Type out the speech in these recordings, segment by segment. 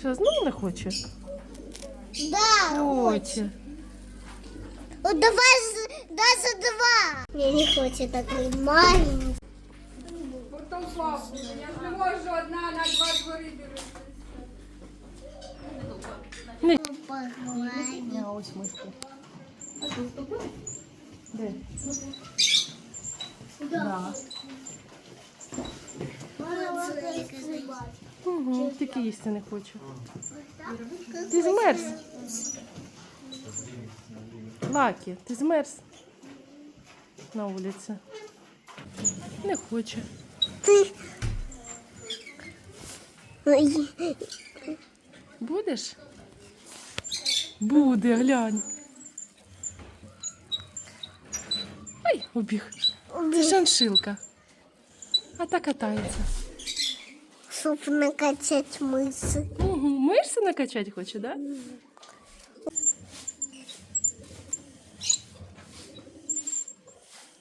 Що, знову не хоче? Да, Хоче. Вот давай з- даже два. Я не хочу такой маленький. Потом папу. Я ж не можу одна на два двори дивитися. Погладь. А ось миски. Де? Да. Угу, тільки їсти не хоче. Ти змерз. Лакі, ти змерз на вулиці. Не хоче. Ты. Ой, Будеш? Буде, глянь. Ай, убіг. Шаншилка. А та катається Чтоб накачать мышцы. Угу. Мишці накачати хоче, да?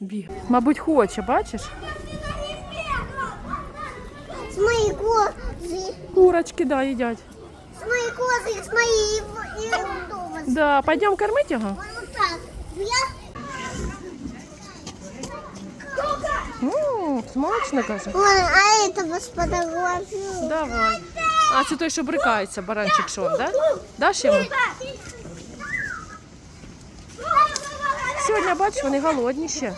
Біг. Мабуть, хоче, бачиш? С моей козы. Курочки, да, їдять. С моей козы, с моей в- и дома. Да, пойдем кормити його? Вот так. Я... М, смачно, каже. А этого сфотографирую. Давай. А, це той, що брикається, баранчик Шон, да? Даш йому? Сьогодні, бачиш, вони голодні ще.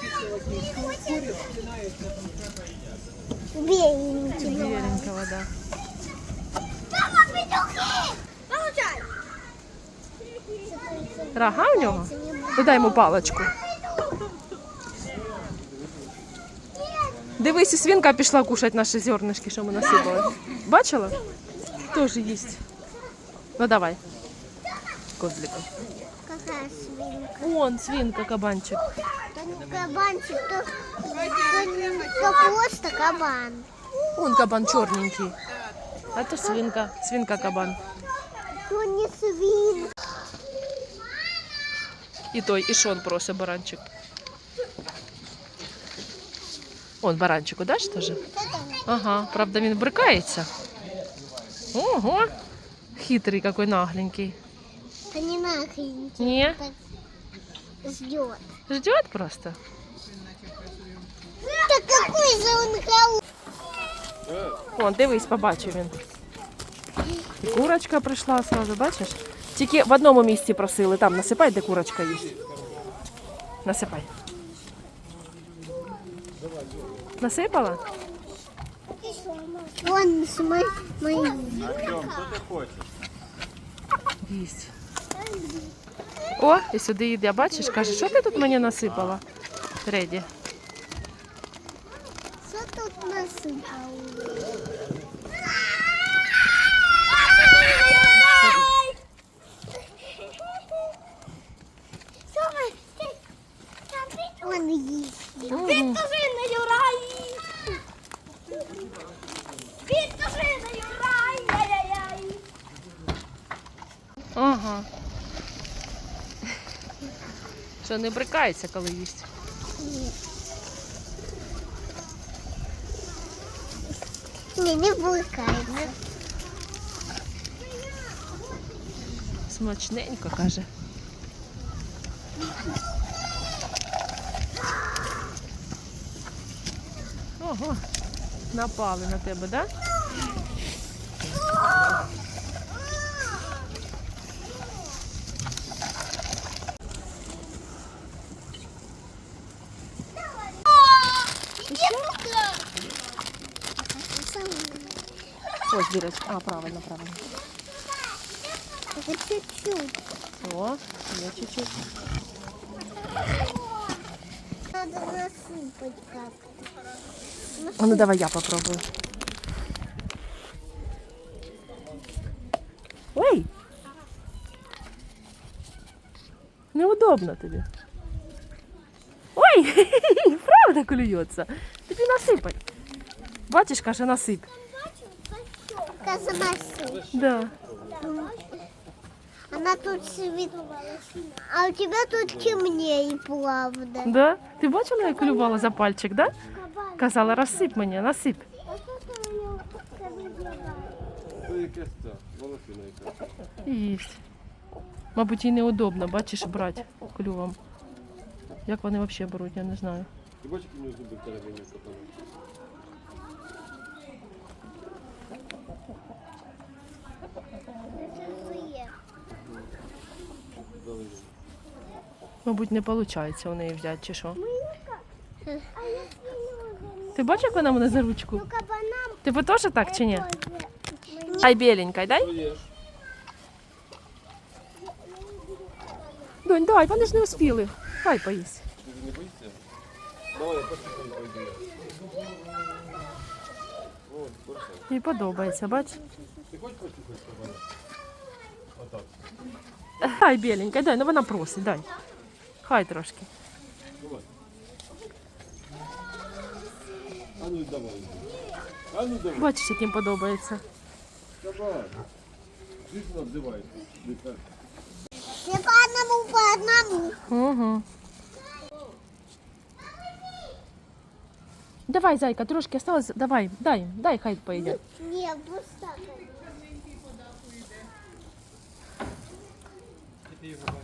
Беленький. Біленька вода. Мама, петухи! Получай! Рога в нього? Ну дай йому паличку. Дивись, і свинка пішла кушати наші зернишки, що ми насипали. Бачила? Теж їсть. Ну давай. Козлику. Какая свинка? Вон, свинка, кабанчик. То не кабанчик, то, то, не- то просто кабан. Вон кабан чорненький. А то свинка, свинка кабан. То не свин. І той, і шон просить баранчик. Он баранчику даш теж? Ага, правда він брикається. Ого! Хитрий какой нагленький. Это не нахрен. Ні, ждет. ждет просто. Так какой же он голубь? Вон, дивись, побачив він. І курочка прийшла сразу, бачиш? Тільки в одному місці просили, там насипай, де курочка їсть. Насипай. Насипала? Артем, с мой, мой. Їсть. О, і сюди йде, бачиш, каже, що ти тут мені насипала? Реді. Что тут насыпал? Що не брикається, коли їсть. Не, не булькается. Смачненько, каже. Ого, напали на тебе, да? Ось дірочка. А, правильно, правильно. Чуть-чуть. О, є чуть-чуть. Надо насыпать как-то. А ну давай я попробую. Ой! Неудобно тобі. Ой! Правда клюється. Тобі насипай. Бачиш, каже, насип. Казамасы. Да. Она тут свет... А у тебя тут темнее, правда. Да? Ти бачила, як клювала за пальчик, да? Казала, розсип мені, насип. якась ця, волосина якась. Їсть. Мабуть, їй неудобно, бачиш, брати клювом. Як вони взагалі беруть, я не знаю. Ти бачиш, які в нього зуби теревені Мабуть, не виходить у неї взяти, чи що. Ти бачиш, як вона мене за ручку? Ти би теж так чи ні? Ай, біленька, дай. Донь, давай, вони ж не успіли. Хай поїсть. Ти ж не боїшся? Давай, я посипаю пойду. О. Їй подобається, бач? Ти хочеш посипати кабана? Отак. Хай біленька, дай, ну вона просить, дай. Хай трошки. Давай. А ну давай. А ну давай. Бачиш, як їм подобається. Давай. Звісно, обзивається. Дика. Я по одному, по одному. Угу. Давай, зайка, трошки осталось. Давай, дай, дай, хай поїде. Не, просто.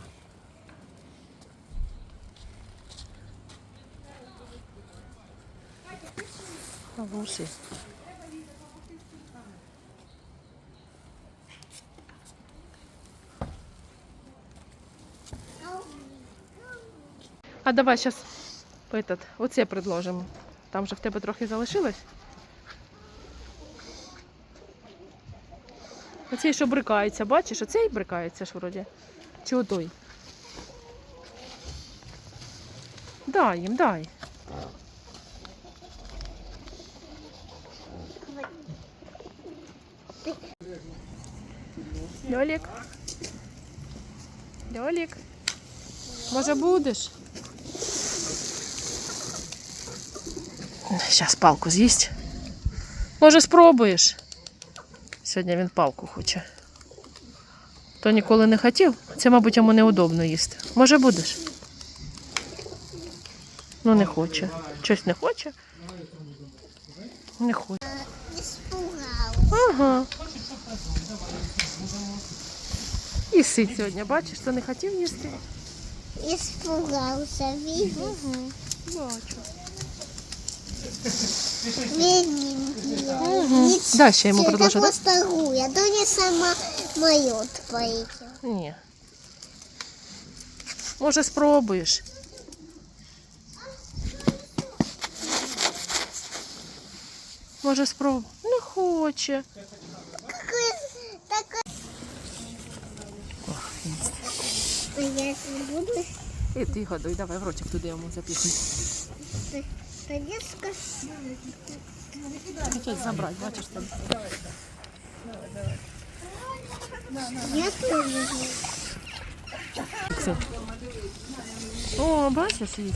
Лучше. А давай сейчас этот, оце предложимо. Там же в тебе трохи залишилось. Оцей, що брикається, бачиш, оцей брикається ж вроді. Чи отой? Дай їм, дай. Льолік. Льолік. Може будеш? Зараз палку з'їсть. Може спробуєш? Сьогодні він палку хоче. То ніколи не хотів. Це, мабуть, йому неудобно їсти. Може будеш? Ну не хоче. Щось не хоче. Не хоче. Ага. І сить сьогодні, бачиш, що не хотів їсти. Испугался, видишь? Бачу. Бедненький. Да, ще йому предложу, да? просто гуя, то не сама моет поедет. Ні. Може, спробуєш. Може, спробуй. Не хоче. Какой такой... А я не буду І ти годуй, давай в ротик туди йому запихни. садиться. Хотять забрати, бачиш там. Я тоже. Все. О, бачиш, їсть.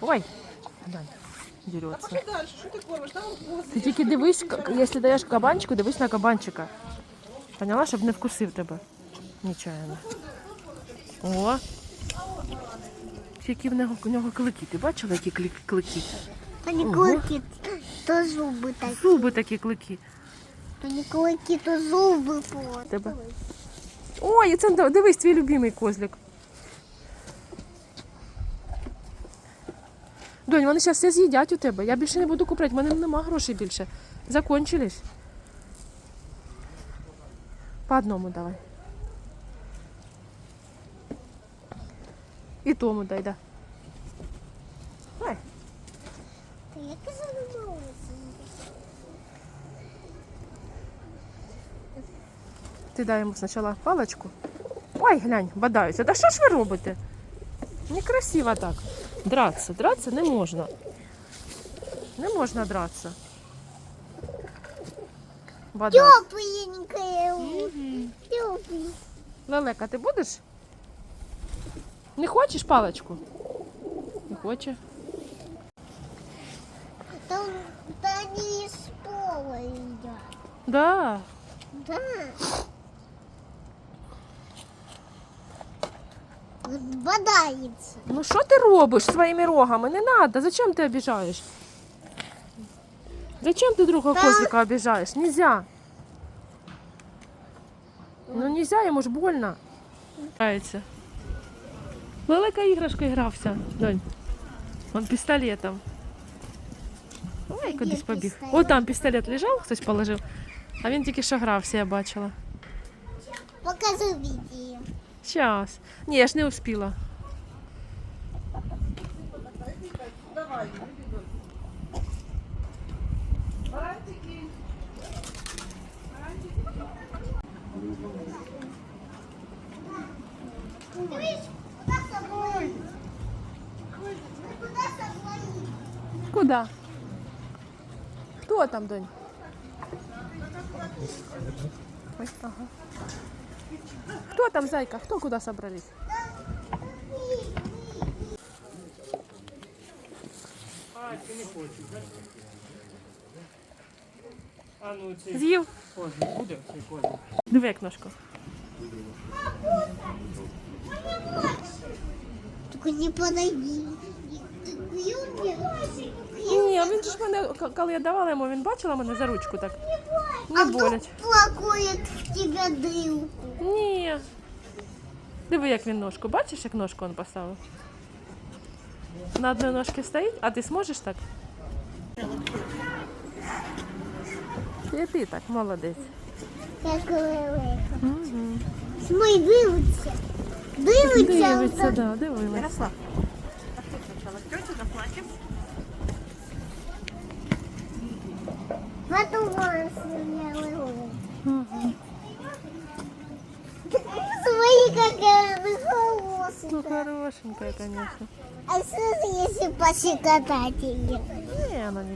Ой, Дань, дерется. Ти тільки дивись, к- якщо даєш кабанчику, дивись на кабанчика. Поняла, щоб не вкусив тебе. Нечаянно. О! Які в нього, в нього клики. Ти бачила, які клик- клики? То не Ого. клыки, то зубы такие. Зуби такі клики. То не клыки, то зубы. Вот. Тебе. Ой, це да- дивись, твій любимий козлик. Донь, вони зараз все з'їдять у тебе. Я більше не буду купляти, в мене нема грошей більше. Закончились. По одному давай. І тому дай, да. Та задумалася? Ти дай йому спочатку паличку. Ой, глянь, бадаються. Да що ж ви робите? Некрасиво так. Драться. Драться не можна. Не можна драться. Бадать. Тепленькая. Тепленькая. Лелека, ти будеш? Не хочеш паличку? Не хоче. Там, да они из пола едят. Да. Да. Вот бодается. Ну що ти робиш своїми рогами? Не треба. Зачем ти обіжаєш? Зачем ти другого Та- козлика обіжаєш? Нельзя. Ну нельзя, йому ж больно. Грається. Велика іграшка грався, донь. Он пістолетом. Ой, Де кудись побіг. пістолет? О, там пістолет лежав, хтось положив. А він тільки що грався, я бачила. Покажи видео. Щас. Ні, я ж не успіла. Куда? Хто там, донь? Ой, ага. Кто там, зайка? Кто куда собрались? З'їв? буде. Диви, як. Только не подойди. Ні, він ж мене, коли я давала йому, він бачила мене за ручку так. Не болять. плакует в тебя дырку? Ні. Диви, як він ножку. Бачиш, як ножку він поставив? На одній ножці стоїть, а ти зможеш так? І ти так, молодець. Как лелека. Угу. Смой, дивиться. Дивиться. Дивиться, да, дивилась. Потом Смотри, какая она Ну, хорошая. хорошенькая, конечно. А что, если пощекотать ее? Не, она не